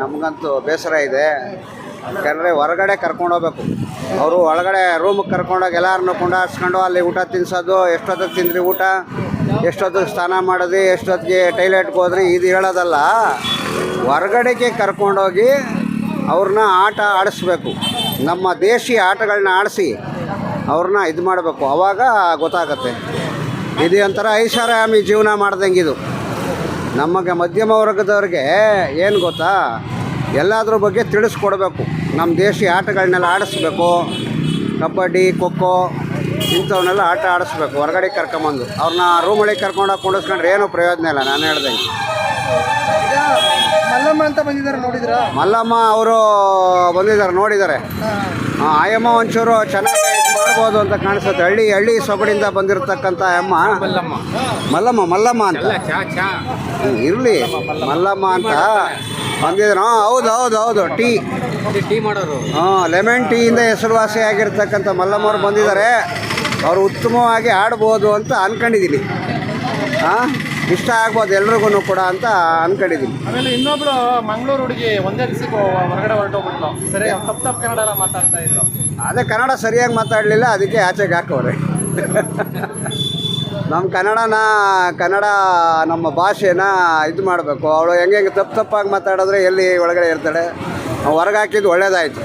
ನಮಗಂತೂ ಬೇಸರ ಇದೆ. ಯಾಕಂದರೆ ಹೊರಗಡೆ ಕರ್ಕೊಂಡು ಹೋಗ್ಬೇಕು. ಅವರು ಒಳಗಡೆ ರೂಮಿಗೆ ಕರ್ಕೊಂಡೋಗಿ ಎಲ್ಲರನ್ನೂ ಕುಂಡಾಡ್ಸ್ಕೊಂಡು ಅಲ್ಲಿ ಊಟ ತಿನ್ಸೋದು, ಎಷ್ಟೊತ್ತಿಗೆ ತಿಂದ್ರಿ ಊಟ, ಎಷ್ಟೊತ್ತಿಗೆ ಸ್ನಾನ ಮಾಡೋದು, ಎಷ್ಟೊತ್ತಿಗೆ ಟೈಲೆಟ್ಗೆ ಹೋದ್ರಿ, ಇದು ಹೇಳೋದಲ್ಲ. ಹೊರಗಡೆಗೆ ಕರ್ಕೊಂಡೋಗಿ ಅವ್ರನ್ನ ಆಟ ಆಡಿಸ್ಬೇಕು. ನಮ್ಮ ದೇಶೀಯ ಆಟಗಳನ್ನ ಆಡಿಸಿ ಅವ್ರನ್ನ ಇದು ಮಾಡಬೇಕು. ಅವಾಗ ಗೊತ್ತಾಗತ್ತೆ. ಇದು ಒಂಥರ ಐಷಾರಾಮಿ ಜೀವನ ಮಾಡ್ದಂಗೆ ಇದು ನಮಗೆ ಮಧ್ಯಮ ವರ್ಗದವ್ರಿಗೆ ಏನು ಗೊತ್ತಾ? ಎಲ್ಲದ್ರ ಬಗ್ಗೆ ತಿಳಿಸ್ಕೊಡ್ಬೇಕು. ನಮ್ಮ ದೇಶೀಯ ಆಟಗಳನ್ನೆಲ್ಲ ಆಡಿಸ್ಬೇಕು. ಕಬಡ್ಡಿ ಖೋಖೋ ಇಂಥವನ್ನೆಲ್ಲ ಆಟ ಆಡಿಸ್ಬೇಕು. ಹೊರಗಡೆ ಕರ್ಕೊಂಬಂದು. ಅವ್ರನ್ನ ರೂಮೊಳಗೆ ಕರ್ಕೊಂಡೋಗಿ ಕೂಡಿಸ್ಕೊಂಡ್ರೆ ಏನೂ ಪ್ರಯೋಜನ ಇಲ್ಲ ನಾನು ಹೇಳ್ದಂಗೆ ಮಲ್ಲಮ್ಮ ಅಂತ ಬಂದಿದ್ದಾರೆ ನೋಡಿದ್ರಾ? ಮಲ್ಲಮ್ಮ ಅವರು ಬಂದಿದ್ದಾರೆ ನೋಡಿದ್ದಾರೆ. ಆಯಮ್ಮ ಒಂಚೂರು ಚೆನ್ನಾಗಿ ಇದು ಮಾಡ್ಬೋದು ಅಂತ ಕಾಣಿಸುತ್ತೆ. ಹಳ್ಳಿ ಹಳ್ಳಿ ಸೊಗಡಿಂದ ಬಂದಿರತಕ್ಕಂತ ಅಮ್ಮ. ಮಲ್ಲಮ್ಮ. ಮಲ್ಲಮ್ಮ ಅಂತ. ಇರಲಿ. ಮಲ್ಲಮ್ಮ ಅಂತ ಬಂದಿದ್ರು. ಹಾಂ ಹೌದು ಹೌದು ಹೌದು. ಟೀ. ಟೀ ಮಾಡೋರು. ಹಾಂ ಲೆಮನ್ ಇಂದ ಹೆಸರುವಾಸಿ ಆಗಿರ್ತಕ್ಕಂಥ ಮಲ್ಲಮ್ಮವ್ರು ಬಂದಿದ್ದಾರೆ. ಅವರು ಉತ್ತಮವಾಗಿ ಆಡ್ಬೋದು ಅಂತ ಅನ್ಕೊಂಡಿದ್ದೀನಿ ಹಾಂ? ಇಷ್ಟ ಆಗ್ಬೋದು ಎಲ್ರಿಗೂ ಕೂಡ ಅಂತ ಅನ್ಕೊಂಡಿದ್ದೀನಿ ಆಮೇಲೆ ಇನ್ನೊಬ್ಳು ಮಂಗಳೂರು ಹುಡುಗಿ ಒಂದೇ ದಿವಸಕ್ಕೆ ಹೊರಗಡೆ ಹೊರಟೋಗ್ಬಿಟ್ಲು. ಸರಿ ತಪ್ಪು ತಪ್ಪು ಕನ್ನಡ ಎಲ್ಲ ಮಾತಾಡ್ತಾ ಇದ್ರು ಅದೇ ಕನ್ನಡ ಸರಿಯಾಗಿ ಮಾತಾಡಲಿಲ್ಲ ಅದಕ್ಕೆ ಆಚೆಗೆ ಹಾಕೋರೆ. ನಮ್ಮ ಕನ್ನಡನ ಕನ್ನಡ ನಮ್ಮ ಭಾಷೆನ ಇದು ಮಾಡಬೇಕು. ಅವಳು ಹೆಂಗೆ ಹೆಂಗೆ ತಪ್ಪು ತಪ್ಪಾಗಿ ಮಾತಾಡಿದ್ರೆ ಎಲ್ಲಿ ಒಳಗಡೆ ಇರ್ತಾಳೆ? ಹೊರಗೆ ಹಾಕಿದ್ದು ಒಳ್ಳೇದಾಯಿತು.